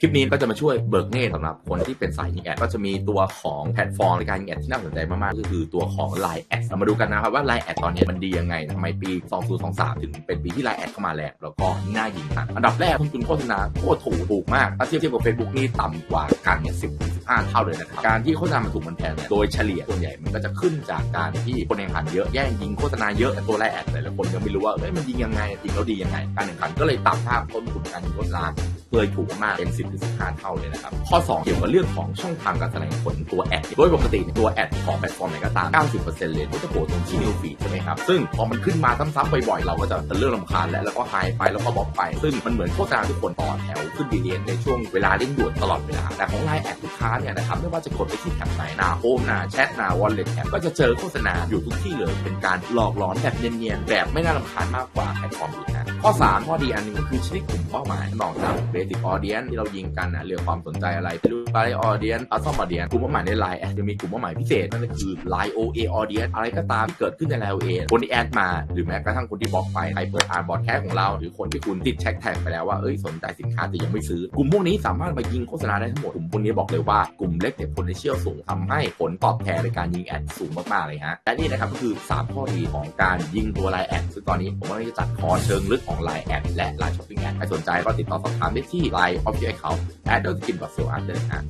คลิปนี้ก็จะมาช่วยเบิกเนตสำหรับคนที่เป็นสายยิงแอดก็จะมีตัวของแพลตฟอร์มในการยิงแอดที่น่าสนใจมาก ๆ ก็คือตัวของ Line แอดเรามาดูกันนะครับว่า Line แอดตอนนี้มันดียังไงทำไมปี 2023 ถึงเป็นปีที่ Line แอดเข้ามาแรงแล้วก็น่ายิงทันอันดับแรกต้นทุนโฆษณาโคตรถูกถูกมากถ้าเทียบเทียบกับ Facebook นี่ต่ำกว่ากันเนี่ย10 15 เท่าเลยนะครับการที่โฆษณามันถูกมันแพงเนี่ยโดยเฉลี่ยส่วนใหญ่มันก็จะขึ้นจากการที่คนแข่งขันเยอะแย่งยิงโฆษณาเยอะแต่ตัว Line แอดแต่ละคนยังไม่รู้ว่าเอ้ยมันยิงยังไงยิงแล้วดียังไงการแข่งขันก็เลยต่ำมากต้นทุนการยิงโฆษณา เลยถูกมากเป็น 10ถึง15 เท่าเลยนะครับ ข้อ 2 เกี่ยวกับเรื่องของช่องทางการแสดงผลตัวแอดโดยปกติตัวแอดของแพลตฟอร์มไหนก็ตาม 90%เลยก็จะโผล่ตรงที่นิวฟีดใช่ไหมครับ ซึ่งพอมันขึ้นมาซ้ำๆบ่อยๆเราก็จะเริ่มรำคาญแล้วแล้วก็หายไปแล้วก็บล็อกไป ซึ่งมันเหมือนโฆษณาทุกคนต่อแถวขึ้นดีเลนในช่วงเวลาเร่งด่วนตลอดเวลาแต่ของไลน์แอดลูกค้าเนี่ยนะครับไม่ว่าจะกดไปที่แท็บไหนหน้าโฮมหน้าแชทหน้าวอลเล็ตแท็บก็จะเจอโฆษณาอยู่ทุกที่เลยเป็นการหลอกหลอนแบบเนียนๆแบบไม่น่ารำคาญมากกว่าแพลตฟอร์มอื่นนะข้อ 3 ข้อดีอันหนึงก็คือชนิดกลุ่มเป้าหมายนอกจากเบสิ c ออเดียนที่เรายิงกันนะเรื่องความสนใจอะไรเป็นรูปไลน์ออเดียนอัลซัมออเดียนกลุ่มเป้าหมายในไลน์แอดจะมีกลุ่มเป้าหมายพิเศษนั่นก็คือไลน์ OA ออเดียนอะไรก็ตามที่เกิดขึ้นในไลน์ OA คนที่แอดมาหรือแม้กระทั่งคนที่บล็อกไปใครเปิดอ่านบอดแคสของเรา หรือคนที่คุณติดแช็คแท็กไปแล้วว่าเอ้ยสนใจสินค้าแต่ยังไม่ซื้อกลุ่มพวกนี้สามารถมายิงโฆษณาได้ทั้งหมดกลุ่มพวกนี้บอกเลยว่ากลุ่มเล็กแต่ potential สูงทำให้ผลตอบแทนในการยิงแอดสูงมากๆเลยฮะและนี่นะครับก็คือ 3 ข้อดีของการยิงตัวไลน์แอดซึ่งตอนนี้ผมกำลังจะจัดคอเชิงลึกของไลน์แอดและไลน์ช้อปปิ้งแอดใครสนใจก็ติดต่อสอบถามได้ที่ไลน์ official account แอดเดอร์สกินบัตเซอาร์เดอร์ฮะ